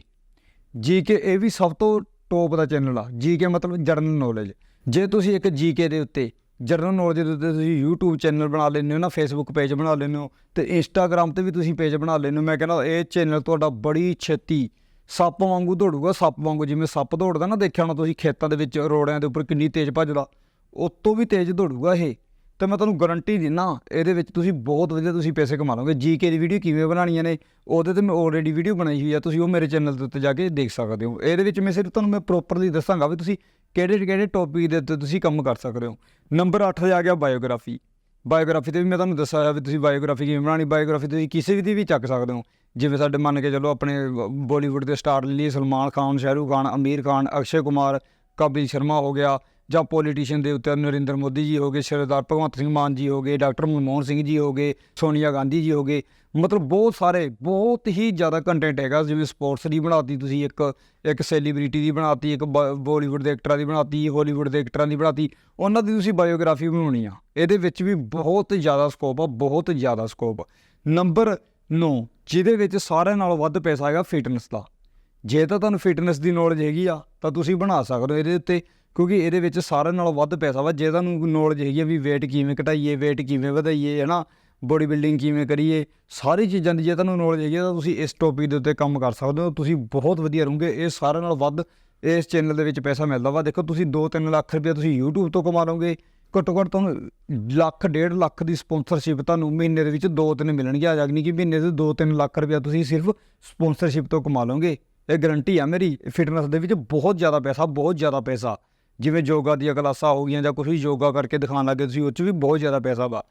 ਜੀਕੇ ਇਹ ਵੀ ਸਭ ਤੋਂ ਟੌਪ ਦਾ ਚੈਨਲ ਆ। ਜੀਕੇ ਮਤਲਬ ਜਰਨਲ ਨੌਲੇਜ ਜੇ ਤੁਸੀਂ ਇੱਕ ਜੀਕੇ ਦੇ ਉੱਤੇ ਜਰਨਲ ਨੌਲੇਜ ਦੇ ਉੱਤੇ ਤੁਸੀਂ YouTube ਚੈਨਲ ਬਣਾ ਲੈਂਦੇ ਹੋ ਨਾ, Facebook ਪੇਜ ਬਣਾ ਲੈਂਦੇ ਹੋ ਤੇ Instagram ਤੇ ਵੀ ਤੁਸੀਂ ਪੇਜ ਬਣਾ ਲੈਂਦੇ ਹੋ, ਮੈਂ ਕਹਿੰਦਾ ਇਹ ਚੈਨਲ ਤੁਹਾਡਾ ਬੜੀ ਛੇਤੀ ਸੱਪ ਵਾਂਗੂ ਦੌੜੂਗਾ। ਸੱਪ ਵਾਂਗੂ ਜਿਵੇਂ ਸੱਪ ਦੌੜਦਾ ਨਾ, ਦੇਖਿਆ ਹੋਣਾ ਤੁਸੀਂ ਖੇਤਾਂ ਦੇ ਵਿੱਚ ਰੋੜਿਆਂ ਦੇ ਉੱਪਰ ਕਿੰਨੀ ਤੇਜ਼ ਭੱਜਦਾ। ਉਹ ਤੋਂ ਵੀ ਤੇਜ਼ ਦੌੜੂਗਾ ਇਹ, ਤੇ ਮੈਂ ਤੁਹਾਨੂੰ ਗਾਰੰਟੀ ਦਿੰਨਾ, ਇਹਦੇ ਵਿੱਚ ਤੁਸੀਂ ਬਹੁਤ ਵਧੀਆ ਤੁਸੀਂ ਪੈਸੇ ਕਮਾ ਲਓਗੇ। ਜੀਕੇ ਦੀ ਵੀਡੀਓ ਕਿਵੇਂ ਬਣਾਉਣੀਆਂ ਨੇ, ਉਹਦੇ ਤੇ ਮੈਂ ਆਲਰੇਡੀ ਵੀਡੀਓ ਬਣਾਈ ਹੋਈ ਆ, ਤੁਸੀਂ ਉਹ ਮੇਰੇ ਚੈਨਲ ਦੇ ਉੱਤੇ ਜਾ ਕੇ ਦੇਖ ਸਕਦੇ ਹੋ। ਇਹਦੇ ਵਿੱਚ ਮੈਂ ਸਿਰਫ ਤੁਹਾਨੂੰ ਮੈਂ ਪ੍ਰੋਪਰਲੀ ਦੱਸਾਂਗਾ ਵੀ ਤੁਸੀਂ ਕਿਹੜੇ ਕਿਹੜੇ ਟੌਪਿਕ ਦੇ ਉੱਤੇ ਤੁਸੀਂ ਕੰਮ ਕਰ ਸਕਦੇ ਹੋ। ਨੰਬਰ 8 ਤੇ ਆ ਗਿਆ ਬਾਇਓਗ੍ਰਾਫੀ ਬਾਇਓਗ੍ਰਾਫੀ ਤੇ ਵੀ ਮੈਂ ਤੁਹਾਨੂੰ ਦੱਸਿਆ ਹੋਇਆ ਵੀ ਤੁਸੀਂ ਬਾਇਓਗ੍ਰਾਫੀ ਕਿਵੇਂ ਬਣਾਉਣੀ ਬਾਇਓਗ੍ਰਾਫੀ ਤੁਸੀਂ ਕਿਸੇ ਵੀ ਦੀ ਵੀ ਚੱਕ ਸਕਦੇ ਹੋ। ਜਿਵੇਂ ਸਾਡੇ ਮੰਨ ਕੇ ਚੱਲੋ ਆਪਣੇ ਬਾਲੀਵੁੱਡ ਦੇ ਸਟਾਰ ਲਈ ਸਲਮਾਨ ਖਾਨ, ਸ਼ਾਹਰੂਖ ਖਾਨ, ਅਮੀਰ ਖਾਨ, ਅਕਸ਼ੇ ਕੁਮਾਰ, ਕਪਿਲ ਸ਼ਰਮਾ ਹੋ ਗਿਆ। ਜਾਂ ਪੋਲੀਟੀਸ਼ੀਅਨ ਦੇ ਉੱਤੇ ਨਰਿੰਦਰ ਮੋਦੀ ਜੀ ਹੋ ਗਏ, ਸਰਦਾਰ ਭਗਵੰਤ ਸਿੰਘ ਮਾਨ ਜੀ ਹੋ ਗਏ, ਡਾਕਟਰ ਮਨਮੋਹਨ ਸਿੰਘ ਜੀ ਹੋ ਗਏ, ਸੋਨੀਆ ਗਾਂਧੀ ਜੀ ਹੋ ਗਏ, ਮਤਲਬ ਬਹੁਤ ਸਾਰੇ, ਬਹੁਤ ਹੀ ਜ਼ਿਆਦਾ ਕੰਟੈਂਟ ਹੈਗਾ। ਜਿਵੇਂ ਸਪੋਰਟਸ ਦੀ ਬਣਾਤੀ ਤੁਸੀਂ ਇੱਕ ਇੱਕ ਸੈਲੀਬ੍ਰਿਟੀ ਦੀ ਬਣਾਤੀ, ਇੱਕ ਬਾਲੀਵੁੱਡ ਦੇ ਐਕਟਰਾਂ ਦੀ ਬਣਾਤੀ ਹਾਲੀਵੁੱਡ ਦੇ ਐਕਟਰਾਂ ਦੀ ਬਣਾਤੀ, ਉਹਨਾਂ ਦੀ ਤੁਸੀਂ ਬਾਇਓਗ੍ਰਾਫੀ ਬਣਾਉਣੀ ਆ। ਇਹਦੇ ਵਿੱਚ ਵੀ ਬਹੁਤ ਜ਼ਿਆਦਾ ਸਕੋਪ ਆ, ਬਹੁਤ ਜ਼ਿਆਦਾ ਸਕੋਪ ਨੰਬਰ 9 ਜਿਹਦੇ ਵਿੱਚ ਸਾਰਿਆਂ ਨਾਲੋਂ ਵੱਧ ਪੈਸਾ ਹੈਗਾ ਫਿਟਨੈਸ ਦਾ। ਜੇ ਤਾਂ ਤੁਹਾਨੂੰ ਫਿਟਨੈਸ ਦੀ ਨੌਲੇਜ ਹੈਗੀ ਆ, ਤਾਂ ਤੁਸੀਂ ਬਣਾ ਸਕਦੇ ਹੋ ਇਹਦੇ ਉੱਤੇ, ਕਿਉਂਕਿ ਇਹਦੇ ਵਿੱਚ ਸਾਰਿਆਂ ਨਾਲੋਂ ਵੱਧ ਪੈਸਾ ਵਾ। ਜੇ ਤੁਹਾਨੂੰ ਨੌਲੇਜ ਹੈਗੀ ਆ ਵੀ weight ਕਿਵੇਂ ਘਟਾਈਏ, weight ਕਿਵੇਂ ਵਧਾਈਏ ਹੈ ਨਾ ਬੋਡੀ ਬਿਲਡਿੰਗ ਕਿਵੇਂ ਕਰੀਏ, ਸਾਰੀ ਚੀਜ਼ਾਂ ਦੀ ਜੇ ਤੁਹਾਨੂੰ ਨੌਲੇਜ ਹੈਗੀ ਆ, ਤਾਂ ਤੁਸੀਂ ਇਸ ਟੌਪਿਕ ਦੇ ਉੱਤੇ ਕੰਮ ਕਰ ਸਕਦੇ ਹੋ। ਤੁਸੀਂ ਬਹੁਤ ਵਧੀਆ ਰਹੋਗੇ, ਇਹ ਸਾਰਿਆਂ ਨਾਲੋਂ ਵੱਧ ਇਸ ਚੈਨਲ ਦੇ ਵਿੱਚ ਪੈਸਾ ਮਿਲਦਾ ਵਾ। ਦੇਖੋ, ਤੁਸੀਂ 2-3 ਲੱਖ ਰੁਪਏ ਤੁਸੀਂ YouTube ਤੋਂ ਕਮਾ ਲਓਗੇ ਘੱਟੋ ਘੱਟ ਤੁਹਾਨੂੰ ਲੱਖ, ਡੇਢ ਲੱਖ ਦੀ ਸਪਾਂਸਰਸ਼ਿਪ ਤੁਹਾਨੂੰ ਮਹੀਨੇ ਦੇ ਵਿੱਚ ਦੋ ਤਿੰਨ ਮਿਲਣਗੇ। ਆ ਜਾਗਨੀ ਕਿ ਮਹੀਨੇ ਦੇ 2-3 ਲੱਖ ਰੁਪਏ ਤੁਸੀਂ ਸਿਰਫ ਸਪਾਂਸਰਸ਼ਿਪ ਤੋਂ ਕਮਾ ਲਓਗੇ। ਇਹ ਗਰੰਟੀ ਆ ਮੇਰੀ ਫਿਟਨੈਸ ਦੇ ਵਿੱਚ ਬਹੁਤ ਜ਼ਿਆਦਾ ਪੈਸਾ, ਬਹੁਤ ਜ਼ਿਆਦਾ ਪੈਸਾ। ਜਿਵੇਂ ਯੋਗਾ ਦੀਆਂ ਕਲਾਸਾਂ ਹੋ ਗਈਆਂ ਜਾਂ ਕੁਝ ਵੀ ਯੋਗਾ ਕਰਕੇ ਦਿਖਾਉਣ ਲੱਗੇ ਤੁਸੀਂ, ਉਹ 'ਚ ਵੀ ਬਹੁਤ ਜ਼ਿਆਦਾ ਪੈਸਾ ਵਾ।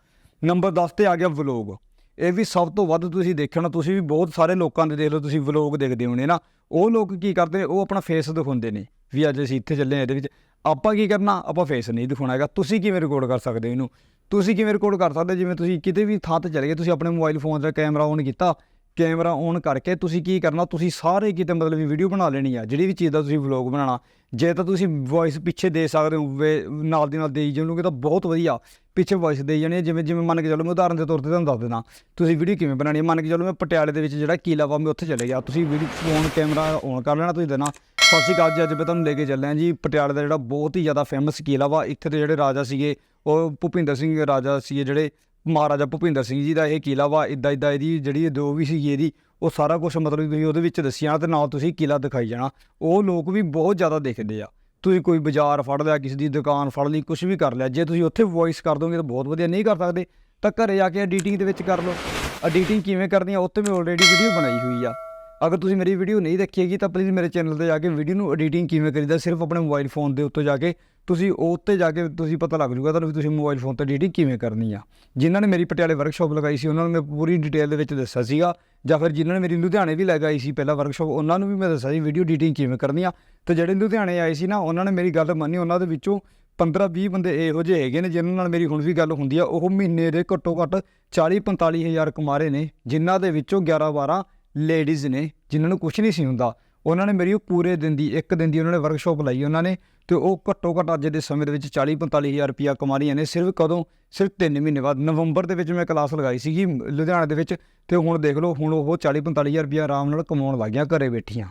ਨੰਬਰ 10 ਤੇ ਆ ਗਿਆ ਵਲੋਗ ਇਹ ਵੀ ਸਭ ਤੋਂ ਵੱਧ ਤੁਸੀਂ ਦੇਖਿਆ ਹੋਣਾ ਤੁਸੀਂ ਵੀ ਬਹੁਤ ਸਾਰੇ ਲੋਕਾਂ ਦੇ ਦੇਖ ਲਓ, ਤੁਸੀਂ ਵਲੋਗ ਦੇਖਦੇ ਹੋਣੇ ਨਾ। ਉਹ ਲੋਕ ਕੀ ਕਰਦੇ ਨੇ ਉਹ ਆਪਣਾ ਫੇਸ ਦਿਖਾਉਂਦੇ ਨੇ ਵੀ ਅੱਜ ਅਸੀਂ ਇੱਥੇ ਚੱਲੇ ਹਾਂ ਇਹਦੇ ਵਿੱਚ। ਆਪਾਂ ਕੀ ਕਰਨਾ, ਆਪਾਂ ਫੇਸ ਨਹੀਂ ਦਿਖਾਉਣਾ ਹੈਗਾ। ਤੁਸੀਂ ਕਿਵੇਂ ਰਿਕਾਰਡ ਕਰ ਸਕਦੇ ਹੋ ਇਹਨੂੰ? ਤੁਸੀਂ ਕਿਵੇਂ ਰਿਕਾਰਡ ਕਰ ਸਕਦੇ ਜਿਵੇਂ ਤੁਸੀਂ ਕਿਤੇ ਵੀ ਥਾਂ ਤੇ ਚਲੇ ਗਏ, ਤੁਸੀਂ ਆਪਣੇ ਮੋਬਾਈਲ ਫੋਨ ਦਾ ਕੈਮਰਾ ਔਨ ਕੀਤਾ ਕੈਮਰਾ ਔਨ ਕਰਕੇ ਤੁਸੀਂ ਕੀ ਕਰਨਾ, ਤੁਸੀਂ ਸਾਰੇ ਕਿਤੇ ਮਤਲਬ ਵੀ ਵੀਡੀਓ ਬਣਾ ਲੈਣੀ ਆ, ਜਿਹੜੀ ਵੀ ਚੀਜ਼ ਦਾ ਤੁਸੀਂ ਵਲੌਗ ਬਣਾਉਣਾ। ਜੇ ਤਾਂ ਤੁਸੀਂ ਵੌਇਸ ਪਿੱਛੇ ਦੇ ਸਕਦੇ ਹੋ, ਵੇ- ਨਾਲ ਦੀ ਨਾਲ ਦੇਈ ਜਾਓਗੇ ਤਾਂ ਬਹੁਤ ਵਧੀਆ ਪਿੱਛੇ ਵੌਇਸ ਦੇਈ ਜਾਣੀ ਹੈ ਜਿਵੇਂ ਜਿਵੇਂ ਮੰਨ ਕੇ ਚੱਲੋ, ਮੈਂ ਉਦਾਹਰਨ ਦੇ ਤੌਰ ਤੇ ਤੁਹਾਨੂੰ ਦੱਸ ਦਿੰਦਾ, ਤੁਸੀਂ ਵੀਡੀਓ ਕਿਵੇਂ ਬਣਾਉਣੀ ਹੈ ਮੰਨ ਕੇ ਚੱਲੋ, ਮੈਂ ਪਟਿਆਲੇ ਦੇ ਵਿੱਚ ਜਿਹੜਾ ਕਿਲਾ ਵਾ, ਮੈਂ ਉੱਥੇ ਚਲੇ ਗਿਆ। ਤੁਸੀਂ ਵੀਡੀਓ ਫੋਨ ਕੈਮਰਾ ਔਨ ਕਰ ਲੈਣਾ, ਤੁਸੀਂ ਦੇਣਾ। ਸਤਿ ਸ਼੍ਰੀ ਅਕਾਲ ਜੀ, ਅੱਜ ਮੈਂ ਤੁਹਾਨੂੰ ਲੈ ਕੇ ਚੱਲਿਆ ਜੀ, ਪਟਿਆਲੇ ਦਾ ਜਿਹੜਾ ਬਹੁਤ ਹੀ ਜ਼ਿਆਦਾ ਫੇਮਸ ਕਿਲਾ ਵਾ। ਇੱਥੇ ਦੇ ਜਿਹੜੇ ਰਾਜਾ ਸੀਗੇ, ਉਹ ਭੁਪਿੰਦਰ ਸਿੰਘ ਰਾਜਾ ਸੀਗੇ, ਜਿਹੜੇ ਮਹਾਰਾਜਾ ਭੁਪਿੰਦਰ ਸਿੰਘ ਜੀ ਦਾ ਇਹ ਕਿਲਾ ਵਾ ਇਦਾਂ ਇਦਾਂ ਇਹਦੀ ਜਿਹੜੀ ਜੋ ਵੀ ਸੀਗੀ ਇਹਦੀ, ਉਹ ਸਾਰਾ ਕੁਝ ਮਤਲਬ ਤੁਸੀਂ ਉਹਦੇ ਵਿੱਚ ਦੱਸਿਆ ਤੇ ਨਾਲ ਤੁਸੀਂ ਕਿਲਾ ਦਿਖਾਈ ਜਾਣਾ। ਉਹ ਲੋਕ ਵੀ ਬਹੁਤ ਜ਼ਿਆਦਾ ਦੇਖਦੇ ਆ। ਤੁਸੀਂ ਕੋਈ ਬਾਜ਼ਾਰ ਫੜ ਲਿਆ, ਕਿਸੇ ਦੀ ਦੁਕਾਨ ਫੜ ਲਈ ਕੁਝ ਵੀ ਕਰ ਲਿਆ। ਜੇ ਤੁਸੀਂ ਉੱਥੇ ਵੌਇਸ ਕਰ ਦੋਗੇ ਤਾਂ ਬਹੁਤ ਵਧੀਆ, ਨਹੀਂ ਕਰ ਸਕਦੇ ਤਾਂ ਘਰੇ ਆ ਕੇ ਐਡੀਟਿੰਗ ਦੇ ਵਿੱਚ ਕਰ ਲਓ। ਐਡੀਟਿੰਗ ਕਿਵੇਂ ਕਰਨੀ ਆ ਉੱਤੇ ਵੀ ਆਲਰੇਡੀ ਵੀਡੀਓ ਬਣਾਈ ਹੋਈ ਆ। ਅਗਰ ਤੁਸੀਂ ਮੇਰੀ ਵੀਡੀਓ ਨਹੀਂ ਦੇਖੀ ਹੈਗੀ ਤਾਂ ਪਲੀਜ਼ ਮੇਰੇ ਚੈਨਲ ਤੇ ਜਾ ਕੇ ਵੀਡੀਓ ਨੂੰ ਐਡੀਟਿੰਗ ਕਿਵੇਂ ਕਰੀਦਾ, ਸਿਰਫ ਆਪਣੇ ਮੋਬਾਈਲ ਫੋਨ ਦੇ ਉੱਤੇ ਜਾ ਕੇ ਤੁਸੀਂ ਉਹ ਉੱਤੇ ਜਾ ਕੇ ਤੁਸੀਂ ਪਤਾ ਲੱਗ ਜੂਗਾ ਤੁਹਾਨੂੰ ਵੀ ਤੁਸੀਂ ਮੋਬਾਈਲ ਫੋਨ ਤੇ ਐਡੀਟਿੰਗ ਕਿਵੇਂ ਕਰਨੀ ਆ। ਜਿਨ੍ਹਾਂ ਨੇ ਮੇਰੀ ਪਟਿਆਲੇ ਵਰਕਸ਼ਾਪ ਲਗਾਈ ਸੀ, ਉਹਨਾਂ ਨੂੰ ਮੈਂ ਪੂਰੀ ਡਿਟੇਲ ਦੇ ਵਿੱਚ ਦੱਸਿਆ ਸੀਗਾ। ਜਾਂ ਫਿਰ ਜਿਨ੍ਹਾਂ ਨੇ ਮੇਰੀ ਲੁਧਿਆਣੇ ਵੀ ਲਗਾਈ ਸੀ ਪਹਿਲਾਂ ਵਰਕਸ਼ਾਪ ਉਹਨਾਂ ਨੂੰ ਵੀ ਮੈਂ ਦੱਸਿਆ ਸੀ ਵੀਡੀਓ ਐਡੀਟਿੰਗ ਕਿਵੇਂ ਕਰਨੀ ਆ। ਤੇ ਜਿਹੜੇ ਲੁਧਿਆਣੇ ਆਏ ਸੀ ਨਾ, ਉਹਨਾਂ ਨੇ ਮੇਰੀ ਗੱਲ ਮੰਨੀ, ਉਹਨਾਂ ਦੇ ਵਿੱਚੋਂ 15-20 ਬੰਦੇ ਇਹੋ ਜਿਹੇ ਹੈਗੇ ਨੇ ਜਿਨ੍ਹਾਂ ਨਾਲ ਮੇਰੀ ਹੁਣ ਵੀ ਗੱਲ ਹੁੰਦੀ ਆ। ਉਹ ਮਹੀਨੇ ਦੇ ਘੱਟੋ ਘੱਟ 40-45 ਹਜ਼ਾਰ ਕਮਾਰੇ ਨੇ, ਜਿਨ੍ਹਾਂ ਦੇ ਵਿੱਚੋਂ 11-12 ਲੇਡੀਜ਼ ਨੇ, ਜਿਨ੍ਹਾਂ ਨੂੰ ਕੁਝ ਨਹੀਂ ਸੀ ਹੁੰਦਾ, ਉਹਨਾਂ ਨੇ ਮੇਰੀ ਉਹ ਪੂਰੇ ਦਿਨ ਦੀ, ਇੱਕ ਦਿਨ ਦੀ ਉਹਨਾਂ ਨੇ ਵਰਕਸ਼ਾਪ ਲਾਈ ਉਹਨਾਂ ਨੇ ਤੇ ਉਹ ਘੱਟੋ ਘੱਟ ਅੱਜ ਦੇ ਸਮੇਂ ਦੇ ਵਿੱਚ 40-45 ਹਜ਼ਾਰ ਰੁਪਿਆ ਕਮਾ ਰਹੀਆਂ ਨੇ, ਸਿਰਫ ਕਦੋਂ? ਸਿਰਫ 3 ਮਹੀਨੇ ਬਾਅਦ। ਨਵੰਬਰ ਦੇ ਵਿੱਚ ਮੈਂ ਕਲਾਸ ਲਗਾਈ ਸੀਗੀ ਲੁਧਿਆਣੇ ਦੇ ਵਿੱਚ ਤੇ ਹੁਣ ਦੇਖ ਲਓ, ਹੁਣ ਉਹ 40-45 ਹਜ਼ਾਰ ਰੁਪਿਆ ਆਰਾਮ ਨਾਲ ਕਮਾਉਣ ਲੱਗ ਗਿਆ ਘਰੇ ਬੈਠੀਆਂ।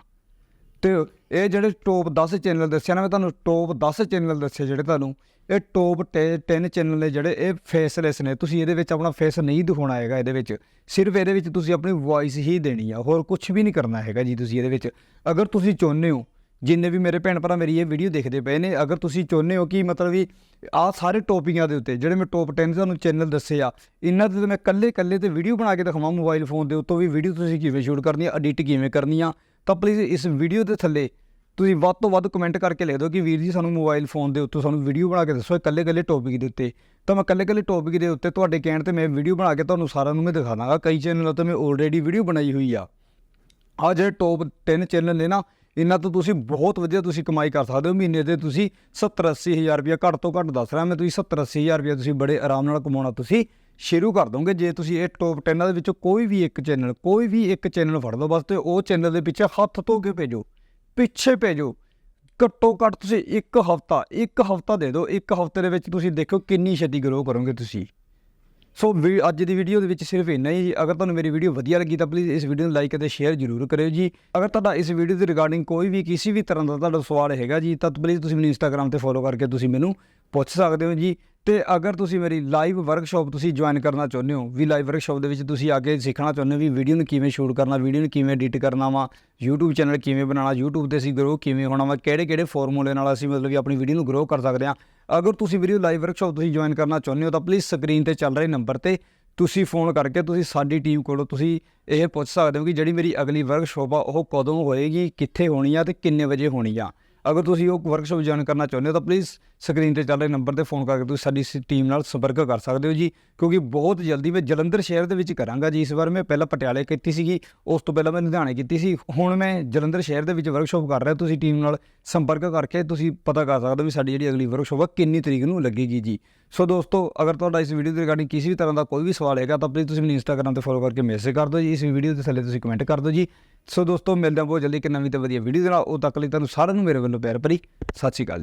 ਤੇ ਇਹ ਜਿਹੜੇ ਟੌਪ 10 ਚੈਨਲ ਦੱਸਿਆ ਨਾ, ਮੈਂ ਤੁਹਾਨੂੰ ਟੌਪ 10 ਚੈਨਲ ਦੱਸੇ ਜਿਹੜੇ ਤੁਹਾਨੂੰ ਇਹ ਟੌਪ 10 ਚੈਨਲ ਨੇ ਜਿਹੜੇ ਇਹ ਫੇਸਲੈਸ ਨੇ। ਤੁਸੀਂ ਇਹਦੇ ਵਿੱਚ ਆਪਣਾ ਫੇਸ ਨਹੀਂ ਦਿਖਾਉਣਾ ਹੈਗਾ ਇਹਦੇ ਵਿੱਚ। ਸਿਰਫ ਇਹਦੇ ਵਿੱਚ ਤੁਸੀਂ ਆਪਣੀ ਵੌਇਸ ਹੀ ਦੇਣੀ ਆ। ਹੋਰ ਕੁਝ ਵੀ ਨਹੀਂ ਕਰਨਾ ਹੈਗਾ ਜੀ ਤੁਸੀਂ ਇਹਦੇ ਵਿੱਚ। ਅਗਰ ਤੁਸੀਂ ਚਾਹੁੰਦੇ ਹੋ, ਜਿੰਨੇ ਵੀ ਮੇਰੇ ਭੈਣ ਭਰਾ ਮੇਰੀ ਇਹ ਵੀਡੀਓ ਦੇਖਦੇ ਪਏ ਨੇ, ਅਗਰ ਤੁਸੀਂ ਚਾਹੁੰਦੇ ਹੋ ਕਿ ਮਤਲਬ ਵੀ ਆਹ ਸਾਰੇ ਟੌਪਿਕਾਂ ਦੇ ਉੱਤੇ, ਜਿਹੜੇ ਮੈਂ ਟੌਪ 10 ਤੁਹਾਨੂੰ ਚੈਨਲ ਦੱਸੇ ਆ, ਇਹਨਾਂ ਤੇ ਮੈਂ ਕੱਲੇ ਕੱਲੇ ਤੇ ਵੀਡੀਓ ਬਣਾ ਕੇ ਦਿਖਾਵਾਂ ਮੋਬਾਈਲ ਫੋਨ ਦੇ, ਉੱਤੋਂ ਵੀ ਵੀਡੀਓ ਤੁਸੀਂ ਕਿਵੇਂ ਸ਼ੂਟ ਕਰਨੀ ਆ ਐਡਿਟ ਕਿਵੇਂ ਕਰਨੀ ਆ, ਤਾਂ ਪਲੀਜ਼ ਇਸ ਵੀਡੀਓ ਦੇ ਥੱਲੇ ਤੁਸੀਂ ਵੱਧ ਤੋਂ ਵੱਧ ਕਮੈਂਟ ਕਰਕੇ ਲਿਖ ਦਿਓ ਕਿ ਵੀਰ ਜੀ ਸਾਨੂੰ ਮੋਬਾਈਲ ਫੋਨ ਦੇ ਉੱਤੇ ਸਾਨੂੰ ਵੀਡੀਓ ਬਣਾ ਕੇ ਦੱਸੋ ਇਕੱਲੇ ਇਕੱਲੇ ਟੌਪਿਕ ਦੇ ਉੱਤੇ। ਤਾਂ ਮੈਂ ਇਕੱਲੇ ਇਕੱਲੇ ਟੌਪਿਕ ਦੇ ਉੱਤੇ ਤੁਹਾਡੇ ਕਹਿਣ ਤੇ ਮੈਂ ਵੀਡੀਓ ਬਣਾ ਕੇ ਤੁਹਾਨੂੰ ਸਾਰਿਆਂ ਨੂੰ ਮੈਂ ਦਿਖਾ ਦਾਂਗਾ। ਕਈ ਚੈਨਲਾਂ ਤੇ ਮੈਂ ਆਲਰੇਡੀ ਵੀਡੀਓ ਬਣਾਈ ਹੋਈ ਆ। ਆ ਜਿਹੜੇ ਟੌਪ 10 ਚੈਨਲ ਨੇ ਨਾ, ਇਹਨਾਂ ਤੋਂ ਤੁਸੀਂ ਬਹੁਤ ਵਧੀਆ ਤੁਸੀਂ ਕਮਾਈ ਕਰ ਸਕਦੇ ਹੋ। ਮਹੀਨੇ ਦੇ ਤੁਸੀਂ 70 80 ਹਜ਼ਾਰ ਰੁਪਇਆ ਘੱਟ ਤੋਂ ਘੱਟ ਦੱਸ ਰਿਹਾ। ਮੈਂ ਤੁਸੀਂ 70 80 ਹਜ਼ਾਰ ਰੁਪਇਆ ਤੁਸੀਂ ਬੜੇ ਆਰਾਮ ਨਾਲ ਕਮਾਉਣਾ ਤੁਸੀਂ ਸ਼ੁਰੂ ਕਰ ਦੋਗੇ। ਜੇ ਤੁਸੀਂ ਇਹ ਟੌਪ 10 ਦੇ ਵਿੱਚੋਂ ਕੋਈ ਵੀ ਇੱਕ ਚੈਨਲ ਕੋਈ ਵੀ ਇੱਕ ਚੈਨਲ ਫੜ ਲਓ, ਬਸ ਤੇ ਉਹ ਚੈਨਲ ਦੇ ਪਿੱਛੇ ਹੱਥ ਧੋ ਕੇ ਭੇਜੋ। ਪਿੱਛੇ ਭੇਜੋ ਘੱਟੋ ਘੱਟ ਤੁਸੀਂ ਇੱਕ ਹਫਤਾ ਇੱਕ ਹਫਤਾ ਦੇ ਦਿਓ। ਇੱਕ ਹਫ਼ਤੇ ਦੇ ਵਿੱਚ ਤੁਸੀਂ ਦੇਖੋ ਕਿੰਨੀ ਛੇਤੀ ਗਰੋ ਕਰੋਗੇ ਤੁਸੀਂ। ਸੋ ਵੀ- ਅੱਜ ਦੀ ਵੀਡੀਓ ਦੇ ਵਿੱਚ ਸਿਰਫ ਇੰਨਾ ਹੀ। ਅਗਰ ਤੁਹਾਨੂੰ ਮੇਰੀ ਵੀਡੀਓ ਵਧੀਆ ਲੱਗੀ ਤਾਂ ਪਲੀਜ਼ ਇਸ ਵੀਡੀਓ ਨੂੰ ਲਾਈਕ ਅਤੇ ਸ਼ੇਅਰ ਜ਼ਰੂਰ ਕਰਿਓ ਜੀ। ਅਗਰ ਤੁਹਾਡਾ ਇਸ ਵੀਡੀਓ ਦੇ ਰਿਗਾਰਡਿੰਗ ਕੋਈ ਵੀ ਕਿਸੇ ਵੀ ਤਰ੍ਹਾਂ ਦਾ ਤੁਹਾਡਾ ਸਵਾਲ ਹੈਗਾ ਜੀ, ਤਾਂ ਪਲੀਜ਼ ਤੁਸੀਂ ਮੈਨੂੰ ਇੰਸਟਾਗ੍ਰam ਤੇ ਫੋਲੋ ਕਰਕੇ ਤੁਸੀਂ ਮੈਨੂੰ ਪੁੱਛ ਸਕਦੇ ਹੋ ਜੀ। ਤੇ ਅਗਰ ਤੁਸੀਂ ਮੇਰੀ ਲਾਈਵ ਵਰਕਸ਼ਾਪ ਤੁਸੀਂ ਜੁਆਇਨ ਕਰਨਾ ਚਾਹੁੰਦੇ ਹੋ, ਵੀ ਲਾਈਵ ਵਰਕਸ਼ਾਪ ਦੇ ਵਿੱਚ ਤੁਸੀਂ ਆ ਕੇ ਸਿੱਖਣਾ ਚਾਹੁੰਦੇ ਹੋ ਵੀ ਵੀਡੀਓ ਨੂੰ ਕਿਵੇਂ ਸ਼ੂਟ ਕਰਨਾ ਵੀਡੀਓ ਨੂੰ ਕਿਵੇਂ ਐਡਿਟ ਕਰਨਾ ਵਾ, YouTube ਚੈਨਲ ਕਿਵੇਂ ਬਣਾਉਣਾ, YouTube ਤੇ ਅਸੀਂ ਗਰੋ ਕਿਵੇਂ ਹੋਣਾ ਵਾ ਕਿਹੜੇ ਕਿਹੜੇ ਫਾਰਮੂਲੇ ਨਾਲ ਅਸੀਂ ਮਤਲਬ ਕਿ ਆਪਣੀ ਵੀਡੀਓ ਨੂੰ ਗਰੋ ਕਰ ਸਕਦੇ ਹਾਂ। ਅਗਰ ਤੁਸੀਂ ਵੀਡੀਓ ਲਾਈਵ ਵਰਕਸ਼ਾਪ ਤੁਸੀਂ ਜੁਆਇਨ ਕਰਨਾ ਚਾਹੁੰਦੇ ਹੋ ਤਾਂ ਪਲੀਜ਼ ਸਕਰੀਨ ਤੇ ਚੱਲ ਰਹੇ ਨੰਬਰ ਤੇ ਤੁਸੀਂ ਫੋਨ ਕਰਕੇ ਤੁਸੀਂ ਸਾਡੀ ਟੀਮ ਕੋਲੋਂ ਤੁਸੀਂ ਇਹ ਪੁੱਛ ਸਕਦੇ ਹੋ ਕਿ ਜਿਹੜੀ ਮੇਰੀ ਅਗਲੀ ਵਰਕਸ਼ਾਪ ਆ, ਉਹ ਕਦੋਂ ਹੋਏਗੀ, ਕਿੱਥੇ ਹੋਣੀ ਆ ਤੇ ਕਿੰਨੇ ਵਜੇ ਹੋਣੀ ਆ। ਅਗਰ ਤੁਸੀਂ ਉਹ ਵਰਕਸ਼ਾਪ ਜੁਆਇਨ ਕਰਨਾ ਚਾਹੁੰਦੇ ਹੋ ਤਾਂ ਪਲੀਜ਼ ਸਕਰੀਨ ਤੇ ਚੱਲ ਰਹੇ ਨੰਬਰ ਤੇ ਫੋਨ ਕਰਕੇ ਤੁਸੀਂ ਸਾਡੀ ਇਸ ਟੀਮ ਨਾਲ ਸੰਪਰਕ ਕਰ ਸਕਦੇ ਹੋ ਜੀ। ਕਿਉਂਕਿ ਬਹੁਤ ਜਲਦੀ ਮੈਂ ਜਲੰਧਰ ਸ਼ਹਿਰ ਦੇ ਵਿੱਚ ਕਰਾਂਗਾ ਜੀ। ਇਸ ਵਾਰ ਮੈਂ ਪਹਿਲਾਂ ਪਟਿਆਲੇ ਕੀਤੀ ਸੀਗੀ, ਉਸ ਤੋਂ ਪਹਿਲਾਂ ਮੈਂ ਲੁਧਿਆਣੇ ਕੀਤੀ ਸੀ। ਹੁਣ ਮੈਂ ਜਲੰਧਰ ਸ਼ਹਿਰ ਦੇ ਵਿੱਚ ਵਰਕਸ਼ਾਪ ਕਰ ਰਿਹਾ ਤੁਸੀਂ ਟੀਮ ਨਾਲ ਸੰਪਰਕ ਕਰਕੇ ਤੁਸੀਂ ਪਤਾ ਕਰ ਸਕਦੇ ਹੋ ਵੀ ਸਾਡੀ ਜਿਹੜੀ ਅਗਲੀ ਵਰਕਸ਼ਾਪ ਆ ਕਿੰਨੀ ਤਰੀਕ ਨੂੰ ਲੱਗੇਗੀ ਜੀ। ਸੋ ਦੋਸਤੋ, ਅਗਰ ਤੁਹਾਡਾ ਇਸ ਵੀਡੀਓ ਦੇ ਰਿਗਾਰਡਿੰਗ ਕਿਸੇ ਵੀ ਤਰ੍ਹਾਂ ਦਾ ਕੋਈ ਵੀ ਸਵਾਲ ਹੈਗਾ ਤਾਂ ਪਲੀਜ਼ ਤੁਸੀਂ ਮੈਨੂੰ ਇੰਸਟਾਗ੍ਰam ਤੇ ਫੋਲੋ ਕਰਕੇ ਮੈਸੇਜ ਕਰ ਦਿਓ ਜੀ। ਇਸ ਵੀਡੀਓ ਦੇ ਥੱਲੇ ਤੁਸੀਂ ਕਮੈਂਟ ਕਰ ਦਿਓ ਜੀ। ਸੋ ਦੋਸਤੋ, ਮਿਲਦੇ ਹਾਂ ਬਹੁਤ ਜਲਦੀ ਇੱਕ ਨਵੀਂ ਤੇ ਵਧੀਆ ਵੀਡੀਓ ਦੇ ਨਾਲ। ਉਹ ਤੱਕ ਲਈ ਤੁਹਾਨੂੰ ਸਾਰਿਆਂ ਨੂੰ ਮੇਰੇ ਵੱਲੋਂ ਪਿਆਰ ਭਰੀ। ਸਤਿ ਸ਼੍ਰੀ ਅਕਾਲ ਜੀ।